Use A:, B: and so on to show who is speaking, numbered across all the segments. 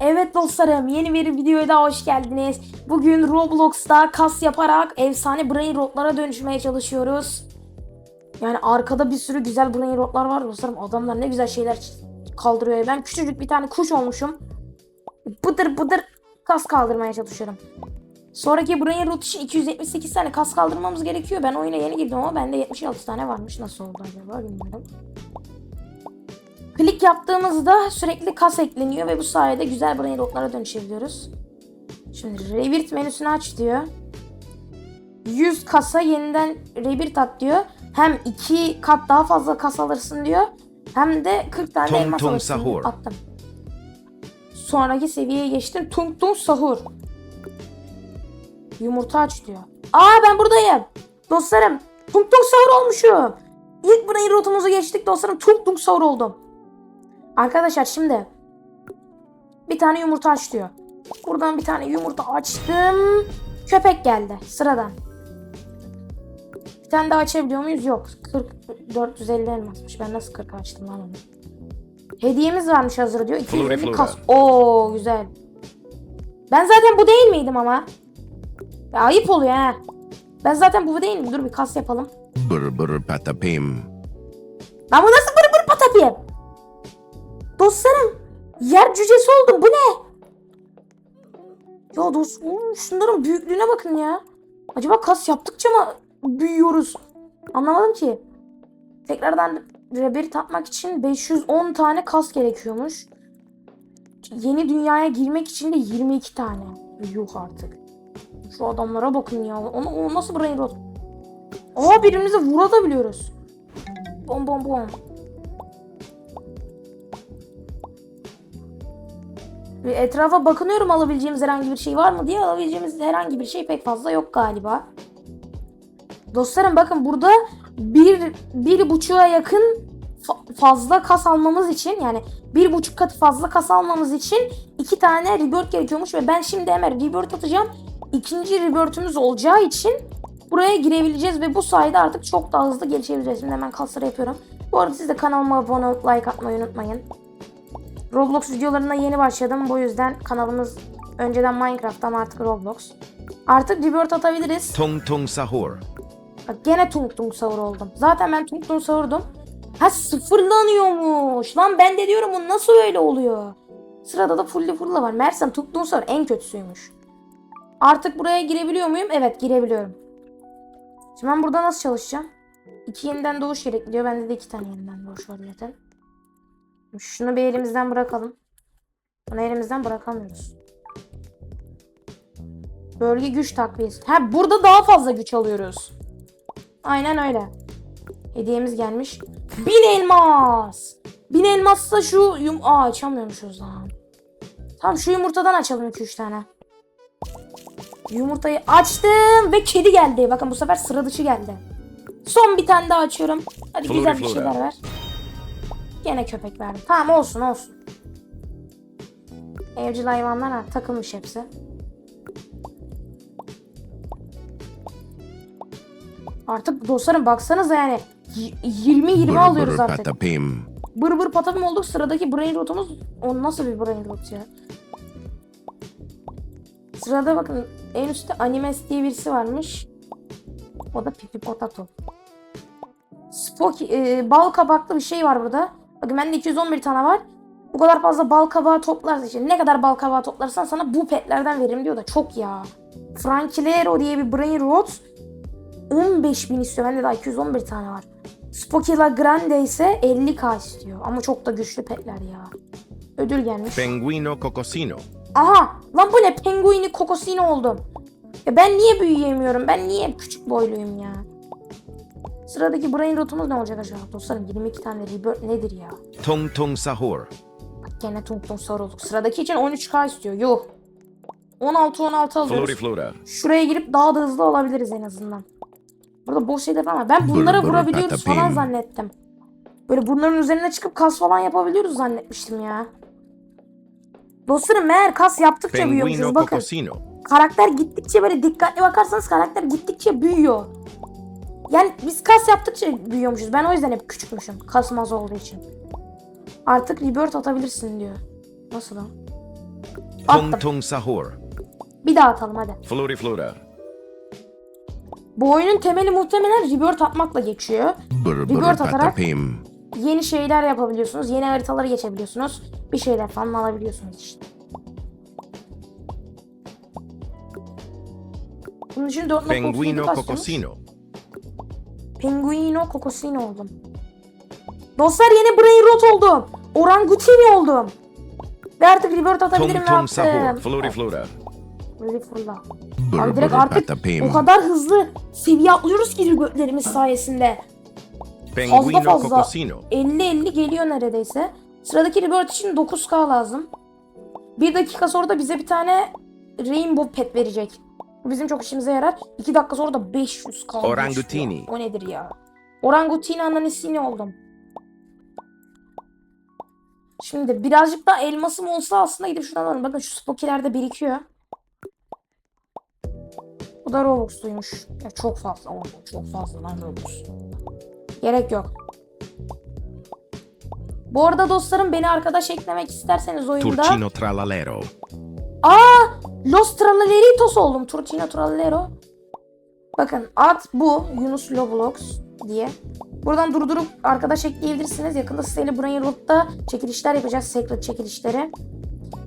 A: Evet dostlarım yeni bir videoya daha hoş geldiniz. Bugün Roblox'ta kas yaparak efsane brain rotlara dönüşmeye çalışıyoruz. Yani arkada bir sürü güzel brain rotlar var dostlarım. Adamlar ne güzel şeyler kaldırıyor. Ben küçücük bir tane kuş olmuşum. Bıdır bıdır kas kaldırmaya çalışıyorum. Sonraki brain rot için 278 tane kas kaldırmamız gerekiyor. Ben oyuna yeni girdim ama bende 76 tane varmış. Nasıl oldu acaba bilmiyorum. Klik yaptığımızda sürekli kas ekleniyor ve bu sayede güzel brain rotlara dönüşebiliyoruz. Şimdi Revit menüsünü aç diyor. 100 kasa yeniden Revit at diyor. Hem 2 kat daha fazla kas alırsın diyor. Hem de 40 tane
B: Tung
A: elmas
B: tung
A: alırsın
B: sahur.
A: Attım. Sonraki seviyeye geçtim. Tung tung sahur. Yumurta aç diyor. Aa ben buradayım. Dostlarım tung tung sahur olmuşum. İlk brain rotumuzu geçtik dostlarım. Tung tung sahur oldum. Arkadaşlar şimdi bir tane yumurta aç diyor. Buradan bir tane yumurta açtım. Köpek geldi sıradan. Bir tane daha açabiliyor muyuz? Yok. 40 450 elmasmış. Ben nasıl 40 açtım lan onu? Hediyemiz varmış hazır diyor. 250
B: Flora.
A: kas. Oo güzel. Ben zaten bu değil miydim ama? Ya, ayıp oluyor ha. Ben zaten bu değil miyim? Dur bir kas yapalım.
B: Bır bır patapim.
A: Ben bu nasıl? Dostlarım yer cücesi oldum bu ne? Ya dost şunların büyüklüğüne bakın ya. Acaba kas yaptıkça mı büyüyoruz? Anlamadım ki. Tekrardan reberi tatmak için 510 tane kas gerekiyormuş. Yeni dünyaya girmek için de 22 tane. Yuh artık. Şu adamlara bakın ya. Onu, onu nasıl brain rot? Aa birbirimize vurabiliyoruz. Bom bom bom. Etrafa bakınıyorum alabileceğimiz herhangi bir şey var mı diye alabileceğimiz herhangi bir şey pek fazla yok galiba. Dostlarım bakın burada bir, bir buçuğa yakın fa- fazla kas almamız için yani bir buçuk katı fazla kas almamız için iki tane rebirth gerekiyormuş ve ben şimdi hemen rebirth atacağım. İkinci rebirth'ümüz olacağı için buraya girebileceğiz ve bu sayede artık çok daha hızlı gelişebileceğiz. Şimdi hemen kasları yapıyorum. Bu arada siz de kanalıma abone olup like atmayı unutmayın. Roblox videolarına yeni başladım. Bu yüzden kanalımız önceden Minecraft ama artık Roblox. Artık rebirth atabiliriz.
B: Tung tung sahur.
A: Bak gene tung tung savur oldum. Zaten ben tung tung savurdum. Ha sıfırlanıyormuş. Lan ben de diyorum bu nasıl öyle oluyor? Sırada da fulli fulla var. Mersem tung tung savur en kötüsüymüş. Artık buraya girebiliyor muyum? Evet girebiliyorum. Şimdi ben burada nasıl çalışacağım? İki yeniden doğuş gerekiyor. Bende de iki tane yeniden doğuş var zaten. Şunu bir elimizden bırakalım. Bunu elimizden bırakamıyoruz. Bölge güç takviyesi. Ha burada daha fazla güç alıyoruz. Aynen öyle. Hediyemiz gelmiş. Bin elmas. Bin elmassa şu yum... Aa açamıyormuşuz lan. Tamam şu yumurtadan açalım 2-3 tane. Yumurtayı açtım ve kedi geldi. Bakın bu sefer sıra dışı geldi. Son bir tane daha açıyorum. Hadi güzel bir şeyler ver. Gene köpek verdim. Tamam olsun olsun. Evcil hayvanlar ha, takılmış hepsi. Artık dostlarım baksanıza yani 20-20
B: Bır
A: alıyoruz artık.
B: patapim.
A: Bır bır patapim olduk. Sıradaki brain rotumuz o nasıl bir brain rot ya? Sırada bakın en üstte Animes diye birisi varmış. O da Pipi Potato. Spoky, e, bal kabaklı bir şey var burada. Bakın bende 211 tane var. Bu kadar fazla bal kabağı toplarsan işte ne kadar bal kabağı toplarsan sana bu petlerden veririm diyor da çok ya. Frankilero diye bir brain rot 15 bin istiyor. Bende daha 211 tane var. Spoky La Grande ise 50k istiyor. Ama çok da güçlü petler ya. Ödül gelmiş.
B: Penguino cocosino.
A: Aha! Lan bu ne? Penguini kokosino oldum. Ya ben niye büyüyemiyorum? Ben niye küçük boyluyum ya? Sıradaki brain rotumuz ne olacak acaba? Dostlarım 22 tane rebirth nedir ya?
B: Tung tung sahur.
A: Bak gene tung tung sarı olduk. Sıradaki için 13k istiyor. Yuh. 16-16 alıyoruz.
B: Flori flora.
A: Şuraya girip daha da hızlı olabiliriz en azından. Burada boş şeyler falan var. Ben bunlara
B: Bır bır
A: vurabiliyoruz falan
B: patapim.
A: zannettim. Böyle bunların üzerine çıkıp kas falan yapabiliyoruz zannetmiştim ya. Dostlarım meğer kas yaptıkça
B: Penguino
A: büyüyormuşuz. Bakın
B: cocosino.
A: karakter gittikçe böyle dikkatli bakarsanız karakter gittikçe büyüyor. Yani biz kas yaptıkça büyüyormuşuz. Ben o yüzden hep küçükmüşüm. Kasım az olduğu için. Artık rebirth atabilirsin diyor. Nasıl lan?
B: Tung
A: Attım.
B: Tung Sahur.
A: Bir daha atalım hadi.
B: Floriflora.
A: Bu oyunun temeli muhtemelen rebirth atmakla geçiyor.
B: Bır
A: Rebirth
B: bır
A: atarak
B: patapim.
A: yeni şeyler yapabiliyorsunuz. Yeni haritaları geçebiliyorsunuz. Bir şeyler falan alabiliyorsunuz işte. Bunun için 4.37
B: Penguino. Cocosino.
A: Penguino Cocosino oldum. Dostlar yeni Brain Rot oldum. Orangutini oldum. Ve artık rebirth atabilirim ve
B: Tung Sahur. Floriflora.
A: Böyle fırla.
B: Bır
A: Abi direkt artık o kadar hızlı seviye atlıyoruz ki rebirthlerimiz sayesinde.
B: Penguino
A: fazla.
B: Cocosino.
A: 50-50 geliyor neredeyse. Sıradaki rebirth için 9k lazım. Bir dakika sonra da bize bir tane Rainbow Pet verecek. Bu bizim çok işimize yarar. 2 dakika sonra da 500k.
B: Orangutini.
A: geçiyor. O nedir ya? Orangutini ananesini oldum. Şimdi birazcık daha elmasım olsa aslında gidip şuradan alırım. Bakın şu spokilerde birikiyor. Bu da Robux'luymuş. Ya çok fazla oldu. Çok fazla lan Robux. Gerek yok. Bu arada dostlarım beni arkadaş eklemek isterseniz oyunda
B: Turcino Tralalero.
A: Los Traleritos oldum. Turcino Tralero. Bakın ad bu. Yunus Loblox diye. Buradan durdurup arkadaş ekleyebilirsiniz. Yakında Steli Brain Root'ta çekilişler yapacağız. Secret çekilişleri.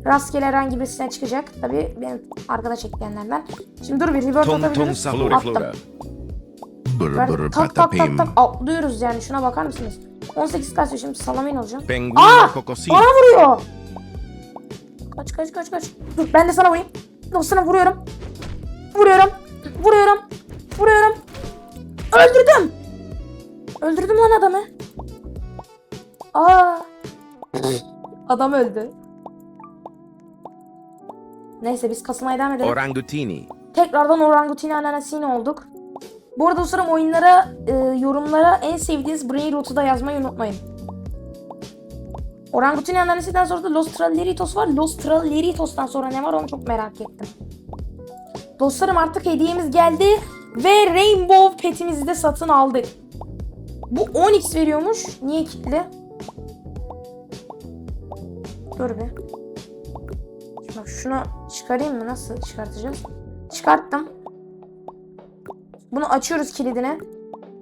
A: Rastgele herhangi birisine çıkacak. Tabii benim arkadaş ekleyenlerden. Şimdi dur bir
B: Tung Tung
A: atabiliriz.
B: Sahur.
A: Attım.
B: Bır
A: Ben
B: bır
A: tak tak tak tak atlıyoruz yani. Şuna bakar mısınız? 18 kasıyor şimdi salamin olacağım. Aa! Bana vuruyor. Kaç kaç kaç kaç. Dur ben de sana vurayım. Dostuna vuruyorum. Vuruyorum. Vuruyorum. Vuruyorum. Öldürdüm. Öldürdüm lan adamı. Aa. Adam öldü. Neyse biz kasılmaya devam edelim.
B: Orangutini.
A: Tekrardan orangutini ananasini olduk. Bu arada dostlarım oyunlara, e, yorumlara en sevdiğiniz Brain Rot'u da yazmayı unutmayın. Orangutini ananasiden sonra da Los Traleritos var. Los Traleritos'tan sonra ne var onu çok merak ettim. Dostlarım artık hediyemiz geldi ve Rainbow Pet'imizi de satın aldık. Bu 10x veriyormuş. Niye kilitli? Dur bir. Bak şunu çıkarayım mı? Nasıl çıkartacağız? Çıkarttım. Bunu açıyoruz kilidine.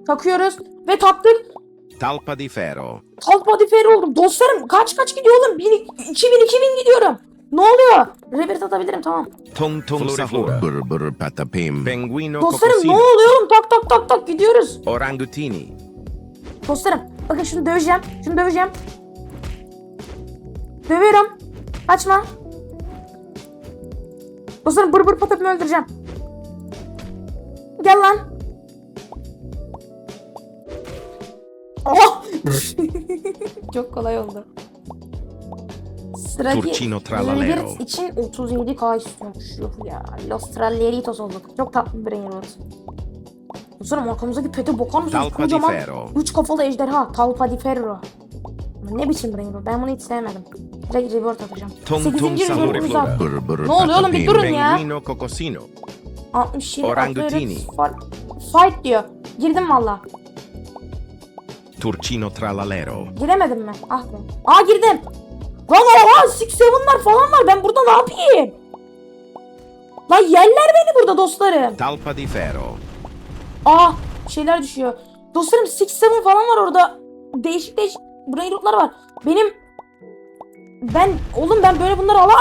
A: Takıyoruz ve taktık.
B: Talpa di Ferro.
A: Talpadiferi oldum. Dostlarım kaç kaç gidiyor oğlum? 1000, 2000 2000 gidiyorum. Ne oluyor? Revert atabilirim tamam.
B: Tung Tung Sahur. Bır bır patapim. Penguino
A: Dostlarım ne
B: Cocosino.
A: oluyor oğlum? Tak tak tak tak gidiyoruz.
B: Orangutini.
A: Dostlarım bakın şunu döveceğim. Şunu döveceğim. Dövüyorum. Kaçma. Dostlarım bır bır patapimi öldüreceğim. Gel lan. Çok kolay oldu. Sıradaki
B: Turcino Tralalero.
A: İçin 37k istiyormuş. Yok ya. Los Tralleritos olduk. Çok tatlı bir rot. Dostlarım arkamızdaki pete bakar mısınız?
B: Talpa di
A: Kocaman
B: Ferro.
A: üç kafalı ejderha. Talpa di Ferro. Ne biçim rot? Ben bunu hiç sevmedim. Direkt revert atacağım.
B: Tung Tung
A: 8.
B: Sahur.
A: revert'imizi attık.
B: Bır bır
A: Ne oluyor oğlum? Bir durun ya.
B: Penguino Cocosino.
A: 67
B: Orangutini.
A: Fight diyor. Girdim valla.
B: Turcino Tralalero.
A: Giremedim mi? Ah be. Aa girdim. Lan oha 6-7'lar falan var. Ben burada ne yapayım? Lan yerler beni burada dostlarım.
B: Talpa di Ferro.
A: Aa şeyler düşüyor. Dostlarım 6-7 falan var orada. Değişik değişik brain rotlar var. Benim ben oğlum ben böyle bunları ala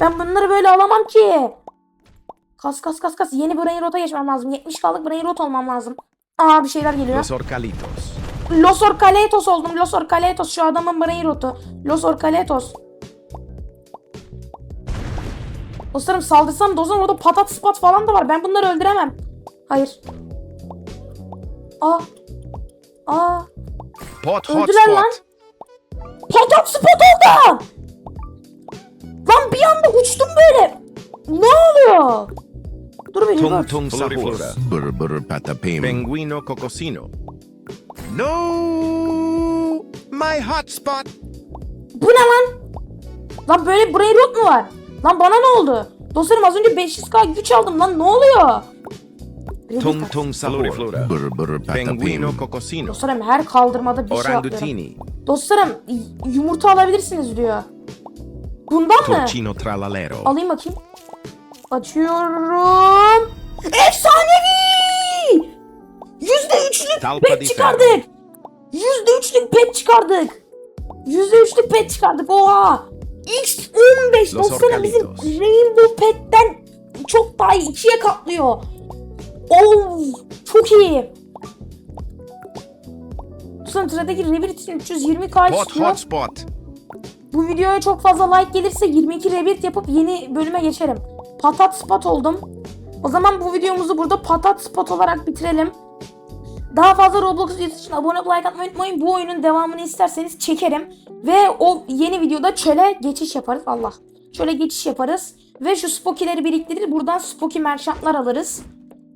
A: ben bunları böyle alamam ki. Kas kas kas kas yeni brain rota geçmem lazım. 70 kaldık brain rot olmam lazım. Aa bir şeyler geliyor.
B: Los Orcalitos.
A: Los Orcaletos oldum. Los Orcaletos şu adamın brain rotu. Los Orcaletos. Dostlarım saldırsam dozan orada patat spat falan da var. Ben bunları öldüremem. Hayır. Aa. Aa.
B: Pot
A: Öldüler lan. Patat spot oldu. Lan bir anda uçtum böyle. Ne oluyor? Dur bir
B: Tung. Tung Sahur. Bır bır patapim. Penguino Cocosino. No! My hotspot!
A: Bu ne lan? Lan böyle brain rot mu var? Lan bana ne oldu? Dostlarım az önce 500k güç aldım lan ne oluyor?
B: Tung Tung Sahur. Bır bır Penguino Cocosino.
A: Dostlarım her kaldırmada bir şey.
B: Orangutini.
A: Dostlarım yumurta alabilirsiniz diyor. Bundan mı?
B: Torcino tralalero.
A: Alayım bakayım. Açıyorum. Efsanevi! Yüzde üçlük
B: Talpa
A: pet
B: di
A: çıkardık. Yüzde üçlük pet çıkardık. Yüzde üçlük pet çıkardık. Oha. X15
B: Los
A: dostlarım bizim. Rainbow Pet'ten çok daha iyi. ikiye katlıyor. Oo, çok iyi. Dostlarım sıradaki Revit için 320k
B: Hot
A: istiyor.
B: hotspot.
A: Bu videoya çok fazla like gelirse 22 rebirth yapıp yeni bölüme geçerim. Patat spot oldum. O zaman bu videomuzu burada patat spot olarak bitirelim. Daha fazla Roblox videosu için abone olup like atmayı unutmayın. Bu oyunun devamını isterseniz çekerim. Ve o yeni videoda çöle geçiş yaparız. Allah. Çöle geçiş yaparız. Ve şu Spooky'leri biriktirir. Buradan Spooky merchantlar alırız.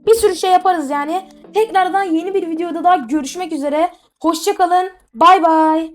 A: Bir sürü şey yaparız yani. Tekrardan yeni bir videoda daha görüşmek üzere. Hoşçakalın. Bay bay.